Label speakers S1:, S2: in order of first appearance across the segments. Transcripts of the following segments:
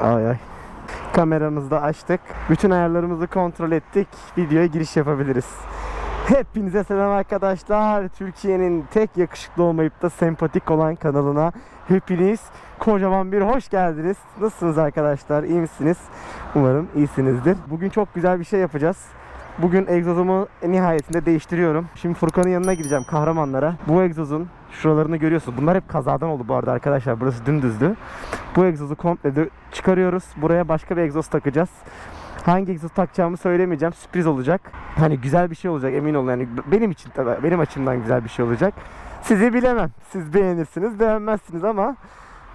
S1: Ay ay. Kameramızı da açtık. Bütün ayarlarımızı kontrol ettik. Videoya giriş yapabiliriz. Hepinize selam arkadaşlar. Türkiye'nin tek yakışıklı olmayıp da sempatik olan kanalına hepiniz kocaman bir hoş geldiniz. Nasılsınız arkadaşlar? İyi misiniz? Umarım iyisinizdir. Bugün çok güzel bir şey yapacağız. Bugün egzozumu nihayetinde değiştiriyorum. Şimdi Furkan'ın yanına gideceğim kahramanlara. Bu egzozun şuralarını görüyorsunuz. Bunlar hep kazadan oldu bu arada arkadaşlar. Burası dümdüzdü. Bu egzozu komple çıkarıyoruz. Buraya başka bir egzoz takacağız. Hangi egzoz takacağımı söylemeyeceğim. Sürpriz olacak. Hani güzel bir şey olacak emin olun. Yani benim için tabii benim açımdan güzel bir şey olacak. Sizi bilemem. Siz beğenirsiniz, beğenmezsiniz ama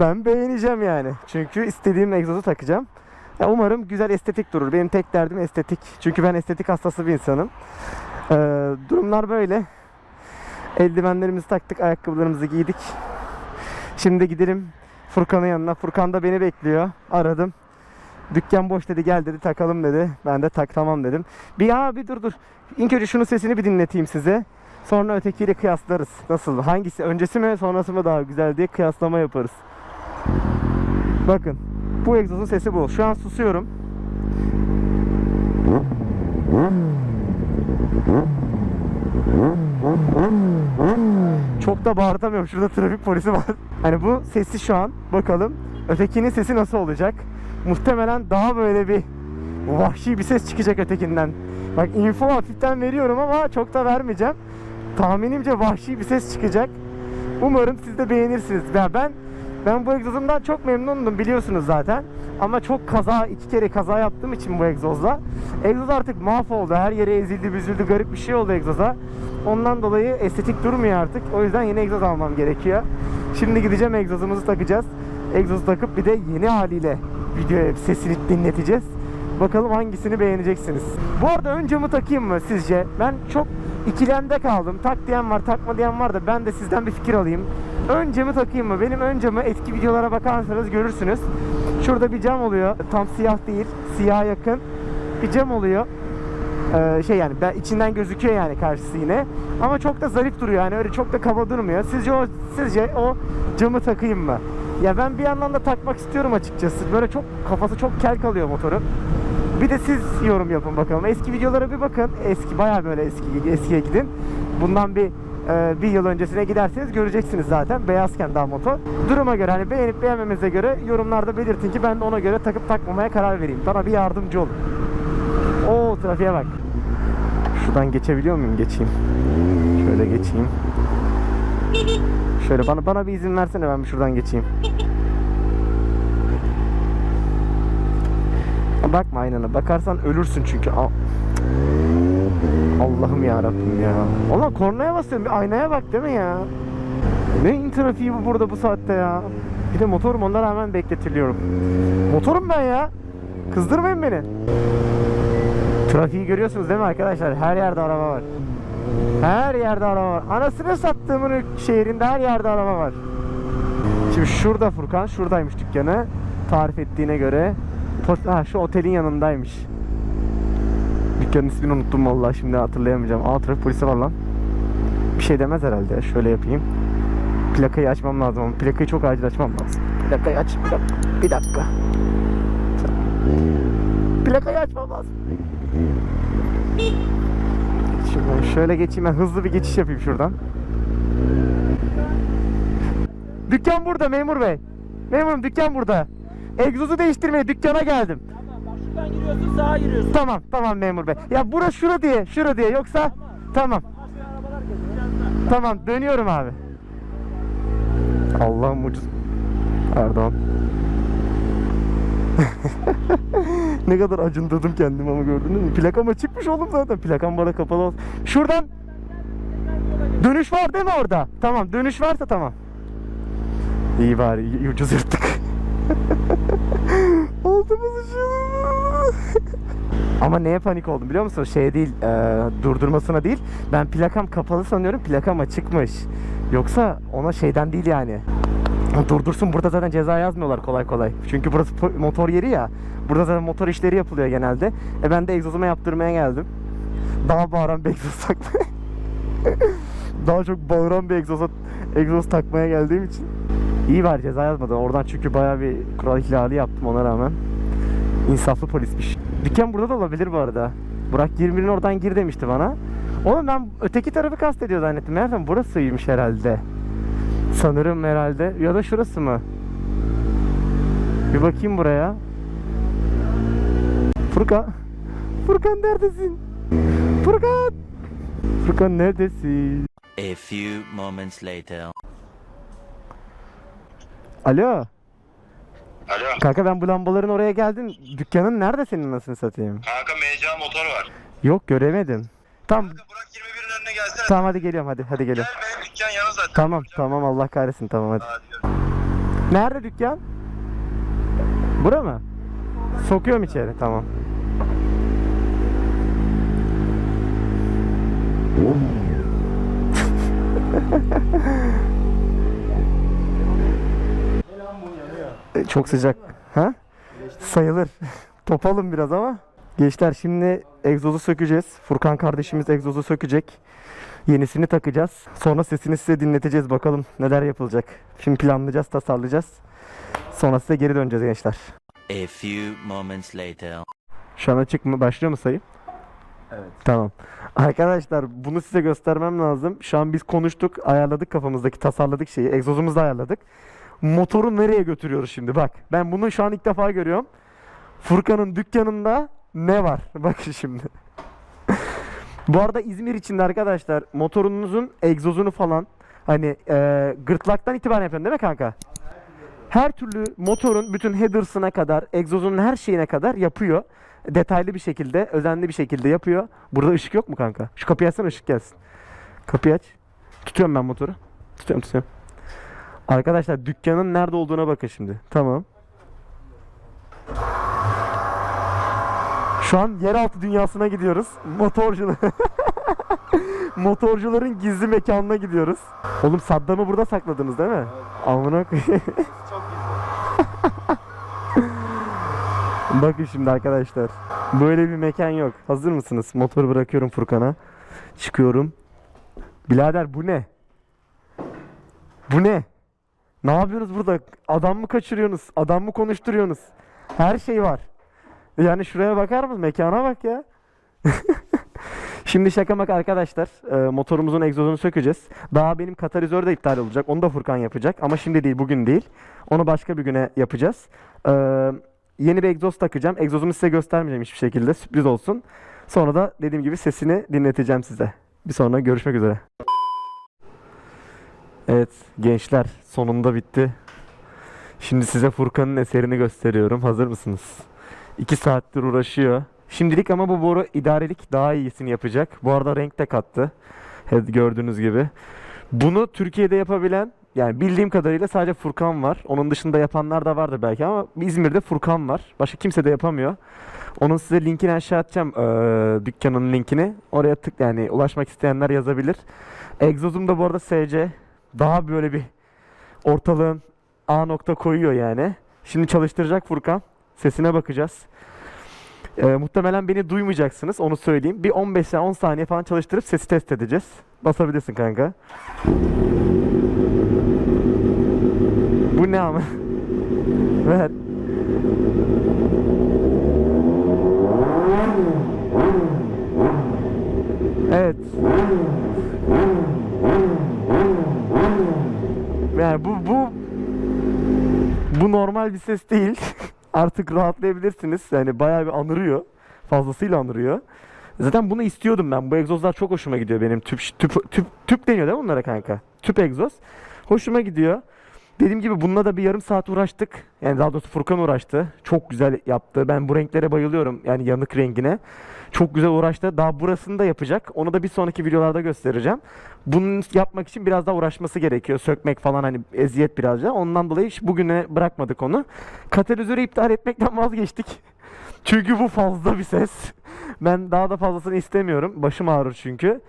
S1: ben beğeneceğim yani. Çünkü istediğim egzozu takacağım. Ya umarım güzel estetik durur. Benim tek derdim estetik. Çünkü ben estetik hastası bir insanım. Ee, durumlar böyle. Eldivenlerimizi taktık, ayakkabılarımızı giydik. Şimdi gidelim Furkan'ın yanına. Furkan da beni bekliyor. Aradım. Dükkan boş dedi gel dedi takalım dedi. Ben de tak tamam dedim. Bir abi dur dur. İlk önce şunun sesini bir dinleteyim size. Sonra ötekiyle kıyaslarız. Nasıl? Hangisi? Öncesi mi sonrası mı daha güzel diye kıyaslama yaparız. Bakın. Bu egzozun sesi bu. Şu an susuyorum. Çok da bağırtamıyorum. Şurada trafik polisi var. Hani bu sesi şu an. Bakalım. Ötekinin sesi nasıl olacak? Muhtemelen daha böyle bir vahşi bir ses çıkacak ötekinden. Bak info hafiften veriyorum ama çok da vermeyeceğim. Tahminimce vahşi bir ses çıkacak. Umarım siz de beğenirsiniz. Ya ben ben bu egzozumdan çok memnundum biliyorsunuz zaten. Ama çok kaza, iki kere kaza yaptığım için bu egzozla. Egzoz artık mahvoldu. Her yere ezildi, büzüldü. Garip bir şey oldu egzoza. Ondan dolayı estetik durmuyor artık. O yüzden yeni egzoz almam gerekiyor. Şimdi gideceğim egzozumuzu takacağız. Egzozu takıp bir de yeni haliyle videoya sesini dinleteceğiz. Bakalım hangisini beğeneceksiniz. Bu arada ön camı takayım mı sizce? Ben çok ikilemde kaldım. Tak diyen var, takma diyen var da ben de sizden bir fikir alayım. Ön camı takayım mı? Benim ön camı eski videolara bakarsanız görürsünüz. Şurada bir cam oluyor. Tam siyah değil, siyah yakın. Bir cam oluyor. Ee, şey yani ben içinden gözüküyor yani karşısı yine. Ama çok da zarif duruyor yani öyle çok da kaba durmuyor. Sizce o sizce o camı takayım mı? Ya ben bir yandan da takmak istiyorum açıkçası. Böyle çok kafası çok kel kalıyor motorun. Bir de siz yorum yapın bakalım. Eski videolara bir bakın. Eski bayağı böyle eski eskiye gidin. Bundan bir e, bir yıl öncesine giderseniz göreceksiniz zaten. Beyazken daha motor. Duruma göre hani beğenip beğenmemize göre yorumlarda belirtin ki ben de ona göre takıp takmamaya karar vereyim. Bana bir yardımcı olun. Oo trafiğe bak. Şuradan geçebiliyor muyum? Geçeyim. Şöyle geçeyim. Şöyle bana bana bir izin versene ben bir şuradan geçeyim. Bakma aynana. Bakarsan ölürsün çünkü. Al- Allah'ım ya Rabbim ya. Ulan kornaya basıyorum. Bir aynaya bak değil mi ya? Ne trafiği bu burada bu saatte ya? Bir de motorum ona rağmen bekletiliyorum. Motorum ben ya. Kızdırmayın beni. Trafiği görüyorsunuz değil mi arkadaşlar? Her yerde araba var. Her yerde araba var. Anasını sattığımın şehrinde her yerde araba var. Şimdi şurada Furkan, şuradaymış dükkanı. Tarif ettiğine göre. Ha, şu otelin yanındaymış. Dükkanın ismini unuttum vallahi şimdi hatırlayamayacağım. Aa trafik polisi var lan. Bir şey demez herhalde. Şöyle yapayım. Plakayı açmam lazım ama plakayı çok acil açmam lazım. Plakayı aç. Bir dakika. Bir dakika. Plakayı açmam lazım. Şimdi şöyle geçeyim ben hızlı bir geçiş yapayım şuradan. Dükkan burada memur bey. Memurum dükkan burada. Egzozu değiştirmeye dükkana geldim.
S2: Şuradan giriyorsun sağa giriyorsun.
S1: Tamam tamam memur bey. Ya burası şura diye şura diye yoksa tamam. Tamam dönüyorum abi. Allah'ım ucuz. Pardon. ne kadar acındırdım kendimi ama gördünüz mü? Plakama çıkmış oğlum zaten. Plakam bana kapalı olsun. Şuradan dönüş var değil mi orada? Tamam dönüş varsa tamam. İyi bari ucuz yırttık. Altımız ışığı. Ama neye panik oldum biliyor musun? Şey değil, e, durdurmasına değil. Ben plakam kapalı sanıyorum, plakam açıkmış. Yoksa ona şeyden değil yani. Durdursun burada zaten ceza yazmıyorlar kolay kolay. Çünkü burası motor yeri ya. Burada zaten motor işleri yapılıyor genelde. E ben de egzozuma yaptırmaya geldim. Daha bağıran bir egzoz takmaya. Daha çok bağıran bir egzoza egzoz takmaya geldiğim için. İyi var ceza yazmadı. Oradan çünkü bayağı bir kural ihlali yaptım ona rağmen. İnsaflı polismiş. Dükkan burada da olabilir bu arada. Burak 21'in oradan gir demişti bana. Oğlum ben öteki tarafı kastediyor zannettim. Nereden? Burasıymış herhalde. Sanırım herhalde. Ya da şurası mı? Bir bakayım buraya. Furkan. Furkan neredesin? Furkan. Furkan neredesin?
S3: A few moments later.
S1: Alo.
S4: Alo.
S1: Kanka ben bu lambaların oraya geldim. Dükkanın nerede senin nasıl satayım?
S4: Kanka MCA motor var.
S1: Yok göremedim. Tamam
S4: Kanka Burak 21'in önüne gelsene.
S1: tamam hadi geliyorum hadi hadi geliyorum.
S4: Gel benim dükkan yanı zaten.
S1: Tamam tamam Allah kahretsin tamam hadi.
S4: Hadi.
S1: Nerede dükkan? Bura mı? Sokuyorum içeri tamam. Çok sıcak. Ha? Sayılır. Topalım biraz ama. Gençler şimdi egzozu sökeceğiz. Furkan kardeşimiz egzozu sökecek. Yenisini takacağız. Sonra sesini size dinleteceğiz. Bakalım neler yapılacak. Şimdi planlayacağız, tasarlayacağız. Sonra size geri döneceğiz gençler.
S3: A few moments later.
S1: Şu an açık mı? Başlıyor mu sayı?
S4: Evet.
S1: Tamam. Arkadaşlar bunu size göstermem lazım. Şu an biz konuştuk, ayarladık kafamızdaki, tasarladık şeyi. Egzozumuzu da ayarladık. Motoru nereye götürüyoruz şimdi? Bak ben bunu şu an ilk defa görüyorum. Furkan'ın dükkanında ne var? Bakın şimdi. Bu arada İzmir içinde arkadaşlar motorunuzun egzozunu falan hani e, gırtlaktan itibaren yapıyorsun değil mi kanka? Her türlü motorun bütün headers'ına kadar, egzozunun her şeyine kadar yapıyor. Detaylı bir şekilde, özenli bir şekilde yapıyor. Burada ışık yok mu kanka? Şu kapıyı açsana ışık gelsin. Kapıyı aç. Tutuyorum ben motoru. Tutuyorum tutuyorum. Arkadaşlar dükkanın nerede olduğuna bakın şimdi. Tamam. Şu an yeraltı dünyasına gidiyoruz. Motorculu. Motorcuların gizli mekanına gidiyoruz. Oğlum Saddam'ı burada sakladınız değil mi? Amına koyayım. Bakın şimdi arkadaşlar. Böyle bir mekan yok. Hazır mısınız? Motoru bırakıyorum Furkan'a. Çıkıyorum. Birader bu ne? Bu ne? Ne yapıyorsunuz burada? Adam mı kaçırıyorsunuz? Adam mı konuşturuyorsunuz? Her şey var. Yani şuraya bakar mısın? Mekana bak ya. Şimdi şaka maka arkadaşlar. e, motorumuzun egzozunu sökeceğiz. Daha benim katalizör de iptal olacak. Onu da Furkan yapacak. Ama şimdi değil, bugün değil. Onu başka bir güne yapacağız. E, yeni bir egzoz takacağım. Egzozumu size göstermeyeceğim hiçbir şekilde. Sürpriz olsun. Sonra da dediğim gibi sesini dinleteceğim size. Bir sonra görüşmek üzere. Evet gençler sonunda bitti. Şimdi size Furkan'ın eserini gösteriyorum. Hazır mısınız? 2 saattir uğraşıyor. Şimdilik ama bu boru idarelik daha iyisini yapacak. Bu arada renk de kattı. Evet, gördüğünüz gibi. Bunu Türkiye'de yapabilen yani bildiğim kadarıyla sadece Furkan var. Onun dışında yapanlar da vardır belki ama İzmir'de Furkan var. Başka kimse de yapamıyor. Onun size linkini aşağı atacağım. eee, dükkanın linkini. Oraya tık yani ulaşmak isteyenler yazabilir. Egzozum da bu arada SC. Daha böyle bir ortalığın A nokta koyuyor yani. Şimdi çalıştıracak Furkan. Sesine bakacağız. Ee, muhtemelen beni duymayacaksınız onu söyleyeyim. Bir 15 saniye 10 saniye falan çalıştırıp sesi test edeceğiz. Basabilirsin kanka. Bu ne ama? Ver. Evet. Yani bu bu bu normal bir ses değil. Artık rahatlayabilirsiniz. Yani bayağı bir anırıyor. Fazlasıyla anırıyor. Zaten bunu istiyordum ben. Bu egzozlar çok hoşuma gidiyor benim. Tüp tüp tüp tüp deniyor değil mi bunlara kanka? Tüp egzoz. Hoşuma gidiyor. Dediğim gibi bununla da bir yarım saat uğraştık. Yani daha doğrusu Furkan uğraştı. Çok güzel yaptı. Ben bu renklere bayılıyorum. Yani yanık rengine. Çok güzel uğraştı. Daha burasını da yapacak. Onu da bir sonraki videolarda göstereceğim. Bunu yapmak için biraz daha uğraşması gerekiyor. Sökmek falan hani eziyet birazca. Ondan dolayı hiç bugüne bırakmadık onu. Katalizörü iptal etmekten vazgeçtik. Çünkü bu fazla bir ses. Ben daha da fazlasını istemiyorum. Başım ağrır çünkü.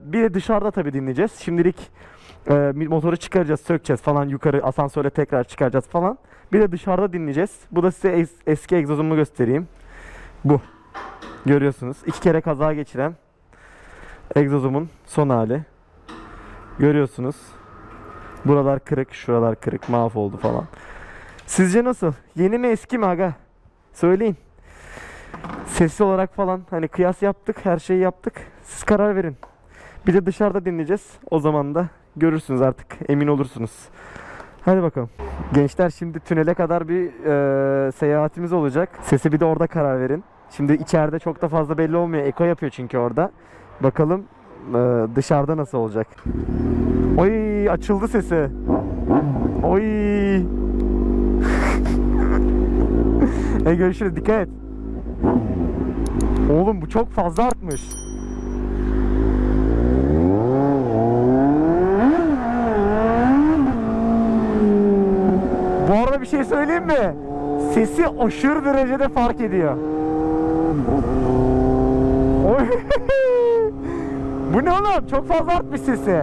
S1: Bir de dışarıda tabii dinleyeceğiz. Şimdilik e, motoru çıkaracağız, sökeceğiz falan yukarı asansöre tekrar çıkaracağız falan. Bir de dışarıda dinleyeceğiz. Bu da size es- eski egzozumu göstereyim. Bu. Görüyorsunuz. İki kere kaza geçiren egzozumun son hali. Görüyorsunuz. Buralar kırık, şuralar kırık, mahvoldu falan. Sizce nasıl? Yeni mi eski mi aga? Söyleyin. Sesli olarak falan hani kıyas yaptık, her şeyi yaptık. Siz karar verin. Bir de dışarıda dinleyeceğiz. O zaman da görürsünüz artık. Emin olursunuz. Hadi bakalım. Gençler şimdi tünele kadar bir e, seyahatimiz olacak. Sesi bir de orada karar verin. Şimdi içeride çok da fazla belli olmuyor. Eko yapıyor çünkü orada. Bakalım e, dışarıda nasıl olacak. Oy açıldı sesi. Oy. e görüşürüz dikkat et. Oğlum bu çok fazla artmış. Bu arada bir şey söyleyeyim mi? Sesi aşırı derecede fark ediyor. Oy. Bu ne oğlum? Çok fazla artmış sesi.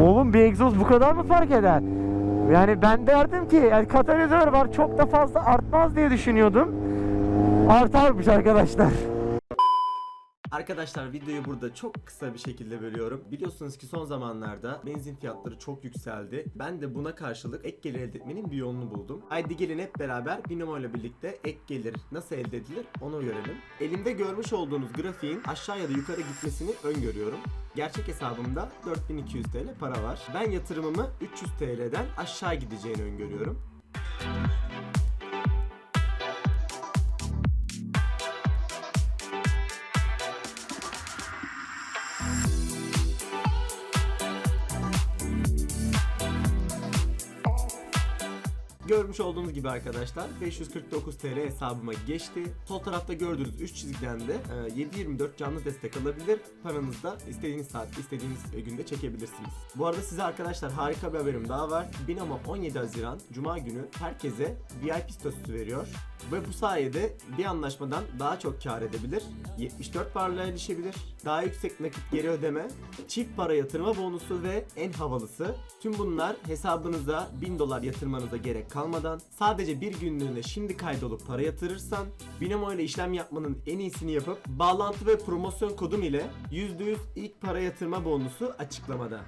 S1: Oğlum bir egzoz bu kadar mı fark eder? Yani ben derdim ki yani katalizör var çok da fazla artmaz diye düşünüyordum. Artarmış arkadaşlar.
S5: Arkadaşlar videoyu burada çok kısa bir şekilde bölüyorum. Biliyorsunuz ki son zamanlarda benzin fiyatları çok yükseldi. Ben de buna karşılık ek gelir elde etmenin bir yolunu buldum. Haydi gelin hep beraber Binomo ile birlikte ek gelir nasıl elde edilir onu görelim. Elimde görmüş olduğunuz grafiğin aşağı ya da yukarı gitmesini öngörüyorum. Gerçek hesabımda 4200 TL para var. Ben yatırımımı 300 TL'den aşağı gideceğini öngörüyorum. Görmüş olduğunuz gibi arkadaşlar 549 TL hesabıma geçti. Sol tarafta gördüğünüz 3 çizgiden de e, 7/24 canlı destek alabilir. Paranızı da istediğiniz saat, istediğiniz e, günde çekebilirsiniz. Bu arada size arkadaşlar harika bir haberim daha var. Binomo 17 Haziran Cuma günü herkese VIP statüsü veriyor. Ve bu sayede bir anlaşmadan daha çok kar edebilir. 74 varlığa erişebilir. Daha yüksek nakit geri ödeme, çift para yatırma bonusu ve en havalısı. Tüm bunlar hesabınıza 1000 dolar yatırmanıza gerek kalmadan sadece bir günlüğüne şimdi kaydolup para yatırırsan Binomo ile işlem yapmanın en iyisini yapıp bağlantı ve promosyon kodum ile %100 ilk para yatırma bonusu açıklamada.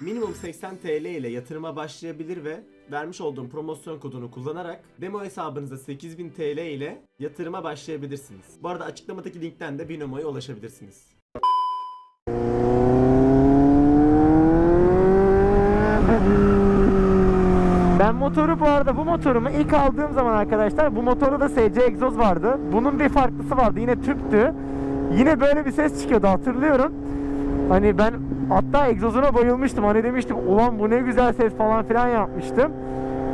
S5: Minimum 80 TL ile yatırıma başlayabilir ve vermiş olduğum promosyon kodunu kullanarak demo hesabınıza 8000 TL ile yatırıma başlayabilirsiniz. Bu arada açıklamadaki linkten de Binomo'ya ulaşabilirsiniz.
S1: Ben motoru bu arada bu motorumu ilk aldığım zaman arkadaşlar bu motorda da SC egzoz vardı. Bunun bir farklısı vardı yine tüptü. Yine böyle bir ses çıkıyordu hatırlıyorum. Hani ben hatta egzozuna bayılmıştım. Hani demiştim ulan bu ne güzel ses falan filan yapmıştım.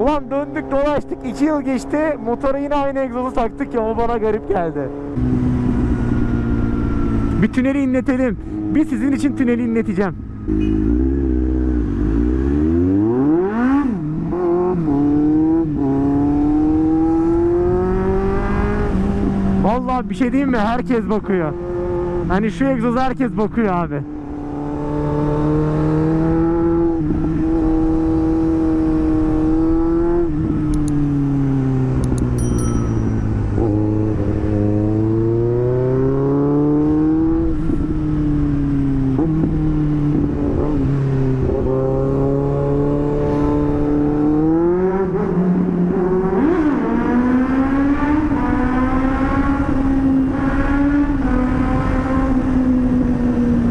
S1: Ulan döndük dolaştık 2 yıl geçti motora yine aynı egzozu taktık ya o bana garip geldi. Bir tüneli inletelim. Bir sizin için tüneli inleteceğim. Vallahi bir şey diyeyim mi? Herkes bakıyor. Hani şu egzoza herkes bakıyor abi.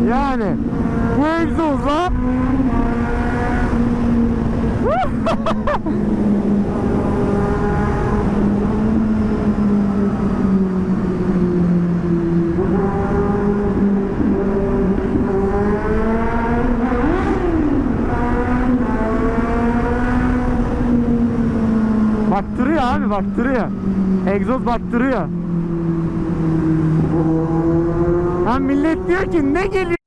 S1: Yani bu egzozla baktırıyor abi baktırıyor. Egzoz baktırıyor. Ha millet diyor ki ne geliyor?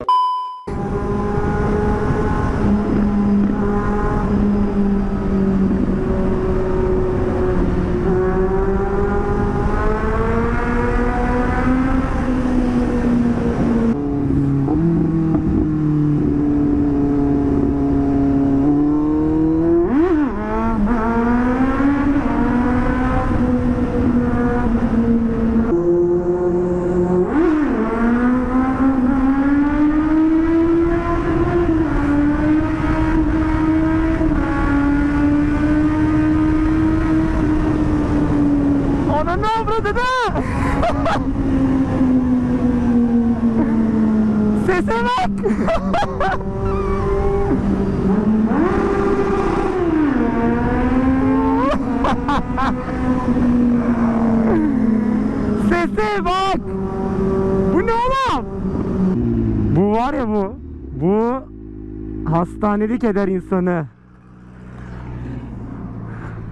S1: Hastanelik eder insanı.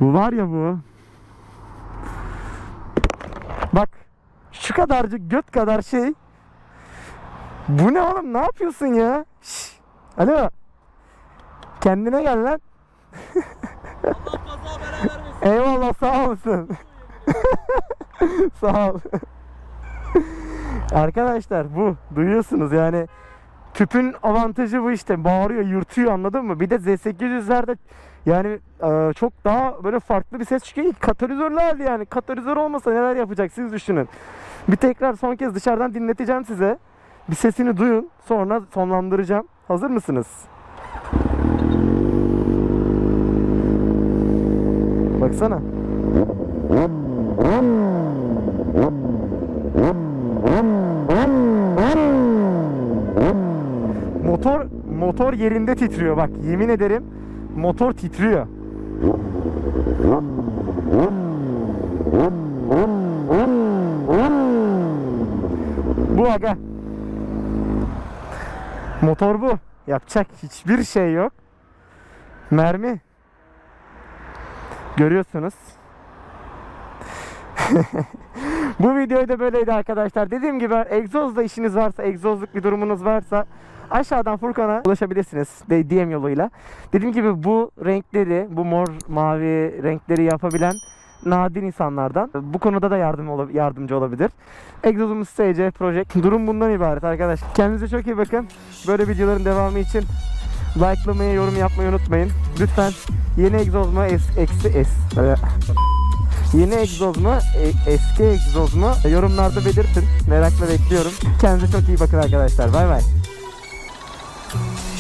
S1: Bu var ya bu. Bak şu kadarcık göt kadar şey. Bu ne oğlum ne yapıyorsun ya? Şş. Alo. Kendine gel lan. Eyvallah sağ olasın. sağ ol. Arkadaşlar bu duyuyorsunuz yani tüpün avantajı bu işte bağırıyor yırtıyor anladın mı? Bir de Z800'lerde yani e, çok daha böyle farklı bir ses çıkıyor. Katalizörlü hali yani katalizör olmasa neler yapacak siz düşünün. Bir tekrar son kez dışarıdan dinleteceğim size. Bir sesini duyun sonra sonlandıracağım. Hazır mısınız? Baksana. Motor motor yerinde titriyor bak yemin ederim motor titriyor. Bu aga. Motor bu. Yapacak hiçbir şey yok. Mermi. Görüyorsunuz. Bu videoyu da böyleydi arkadaşlar. Dediğim gibi egzozla işiniz varsa, egzozluk bir durumunuz varsa aşağıdan Furkan'a ulaşabilirsiniz DM yoluyla. Dediğim gibi bu renkleri, bu mor, mavi renkleri yapabilen nadir insanlardan. Bu konuda da yardım ola- yardımcı olabilir. Egzozumuz SC Project. Durum bundan ibaret arkadaşlar. Kendinize çok iyi bakın. Böyle videoların devamı için likelamayı, yorum yapmayı unutmayın. Lütfen yeni egzoz mu, es, eksi es. Yeni egzoz mu, e- eski egzoz mu yorumlarda belirtin. Merakla bekliyorum. Kendinize çok iyi bakın arkadaşlar. Bay bay. Thank you.